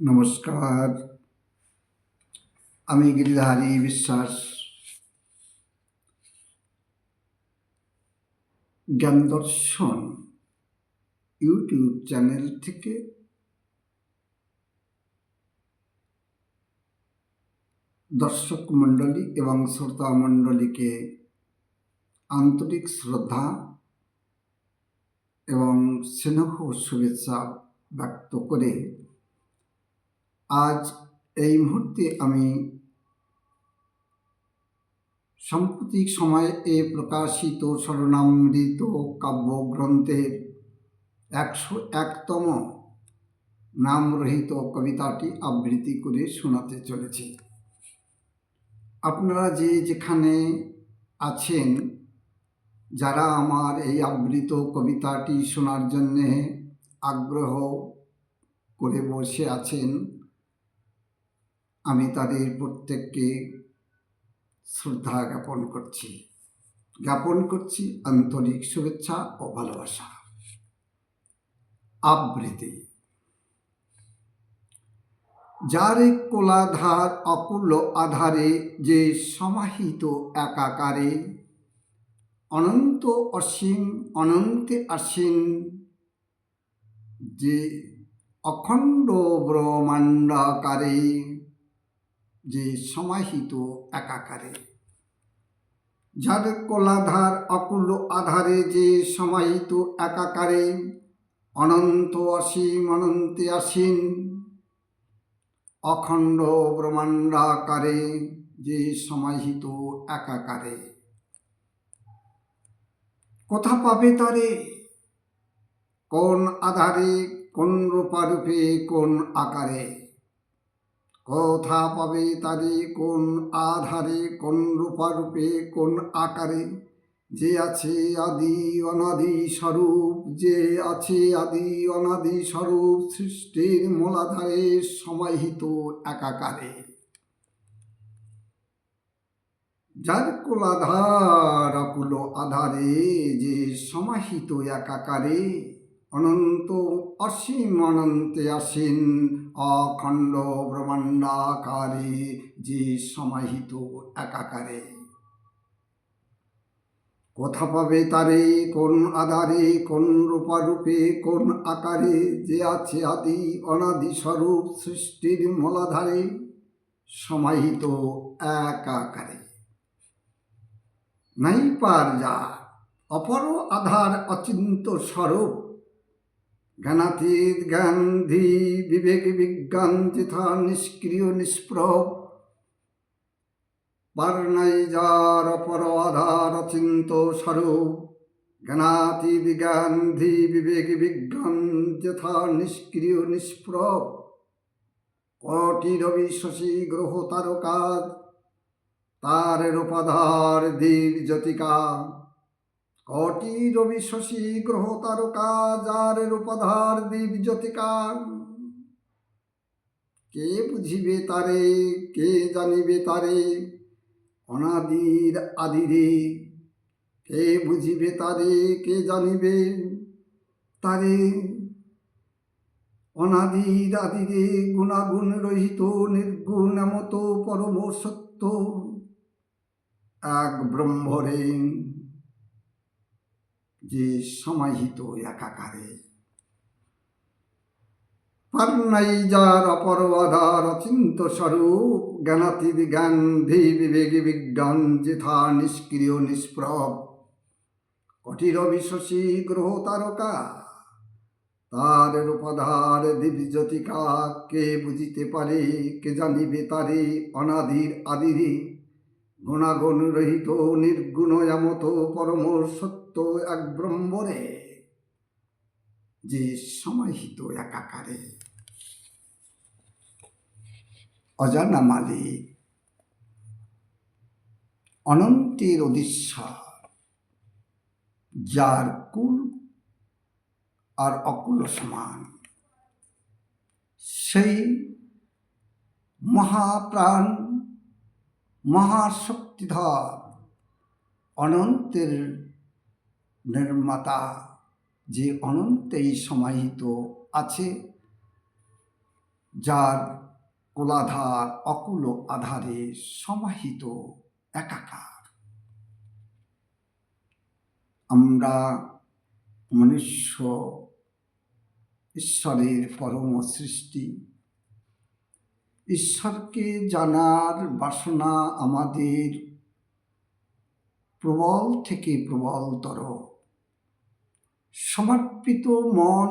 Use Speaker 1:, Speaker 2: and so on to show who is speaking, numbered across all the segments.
Speaker 1: নমস্কার। আমি গিরিধারী বিশ্বাস। জ্ঞান দর্শন ইউটিউব চ্যানেল থেকে দর্শক মণ্ডলী এবং শ্রোতা মণ্ডলীকে আন্তরিক শ্রদ্ধা এবং স্নেহ শুভেচ্ছা ব্যক্ত করে আজ এই মুহূর্তে আমি সাম্প্রতিক সময়ে এ প্রকাশিত স্বর্ণামৃত কাব্যগ্রন্থের একশো একতম নামরহিত কবিতাটি আবৃত্তি করে শোনাতে চলেছি। আপনারা যে যেখানে আছেন, যারা আমার এই আবৃত কবিতাটি শোনার জন্যে আগ্রহ করে বসে আছেন আমি তাদের প্রত্যেককে শ্রদ্ধা জ্ঞাপন করছি। জ্ঞাপন করছি আন্তরিক শুভেচ্ছা ও ভালোবাসা। আবৃত্তি। যার কোলাধার অকুল আধারে যে সমাহিত একাকারে, অনন্ত অসীম, অনন্তে আসীন, যে অখণ্ড ব্রহ্মাণ্ডাকারে যে সমাহিত একাকারে। যার কলাধার অকুল আধারে যে সমাহিত একাকারে, অনন্ত অসীম, অনন্তে আসীন, অখণ্ড ব্রহ্মাণ্ডাকারে যে সমাহিত একাকারে। কোথা পাবে তারে? কোন আধারে, কোন রূপারূপে, কোন আকারে? কোথা পাবে তারে, কোন আধারে, কোন রূপারূপে, কোন আকারে? যে আছে আদি অনাদি স্বরূপ, যে আছে আদি অনাদি স্বরূপ, সৃষ্টির মূলাধারে সমাহিত একাকারে। যার কুলাধার অকুল আধারে, যে সমাহিত একাকারে। অনন্ত অসীম অনন্তে আসীন অখণ্ড ব্রহ্মাণ্ডাকারে যে সমাহিত একাকারে কোথা পাবে তারে কোন আধারে কোন রূপারূপে কোন আকারে যে আছে আদি অনাদি স্বরূপ সৃষ্টির মলাধারে সমাহিত একাকারে নাই পার যা অপর আধার অচিন্ত স্বরূপ জ্ঞানাতীত জ্ঞানধি বিবেক বিজ্ঞান যেথা নিষ্ক্রিয় নিষ্প্রভ পার যার অপর আধার অচিন্ত স্বরূপ জ্ঞানাতীত জ্ঞানধি বিবেক বিজ্ঞান যথা নিষ্ক্রিয় নিষ্প্রভ কটি রবি শশী গ্রহ তারকা তার রূপাধার দীপ জ্যোতিকা কটি রবি শশী গ্রহ তারকা যার রূপাধার দীপ জ্যোতিকা কে বুঝিবে তারে কে জানিবে তারে অনাদির আদিরে কে বুঝিবে তারে কে জানিবে তারে অনাদির আদিরে গুণাগুণ রহিত নির্গুণ এমত পরম সত্য এক ব্রহ্মরে যে সমাহিত একাকারে। পান্নাই যার অপর আধার অচিন্ত স্বরূপ জ্ঞানাতীত জ্ঞান ধী বিবেকী বিজ্ঞান যেথা নিষ্ক্রিয়, নিষ্প্রভ। কঠির বিশ্বসী গ্রহ তারকা, তার রূপধার দিব্যজ্যোতিকা কে বুঝিতে পারে, কে জানিবে তারে অনাদির আদিরে। গুণাগুণ রহিত, নির্গুণ এমত পরম সত্য এক ব্রহ্মরে যে সমাহিত একাকারে, অজানা মালিক, অনন্তের অদিশা যার কুল আর অকুল সমান, সেই মহাপ্রাণ, মহাশক্তিধর অনন্তের নির্মাতা যে অনন্তেই সমাহিত আছে, যার কোলাধার অকুল আধারে সমাহিত একাকার। আমরা মনুষ্য ঈশ্বরের পরম সৃষ্টি। ঈশ্বরকে জানার বাসনা আমাদের প্রবল থেকে প্রবলতর। সমর্পিত মন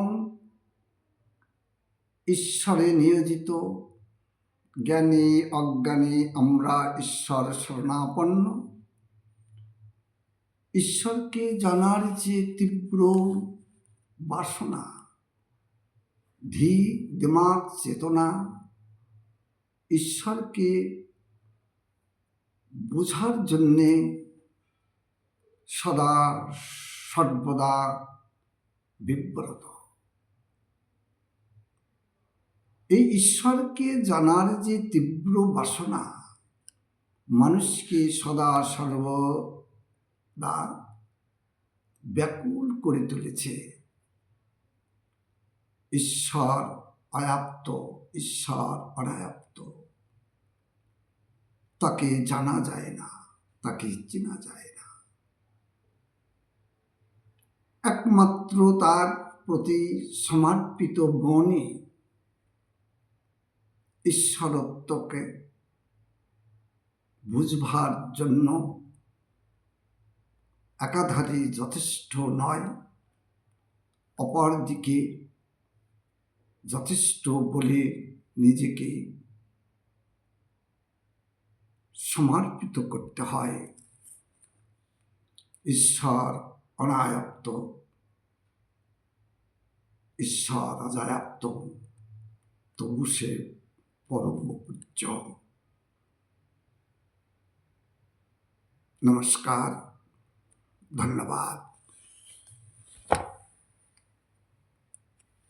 Speaker 1: ঈশ্বরে নিয়োজিত। জ্ঞানী, অজ্ঞানী, আমরা ঈশ্বর শরণাপন্ন। ঈশ্বরকে জানার যে তীব্র বাসনা ধী দিমাগ, চেতনা, ঈশ্বরকে বোঝার জন্যে সদা, সর্বদা বিব্রত। এই ঈশ্বরকে জানার যে তীব্র বাসনা, মানুষকে সদা সর্বদা ব্যাকুল করে তুলেছে। ঈশ্বর আয়াপ্ত, ঈশ্বর অনায়াপ্ত। তাকে জানা যায় না, তাকে চেনা যায় না একমাত্র তার প্রতি সমর্পিত মনে ঈশ্বরত্বকে বুঝবার জন্য একাধারে যথেষ্ট নয়, অপরদিকে যথেষ্ট বলে নিজেকে সমর্পিত করতে হয়। ঈশ্বর অনায়ত্ত isaadajajaptum tuvse परम उपजाओ नमस्कार धन्यवाद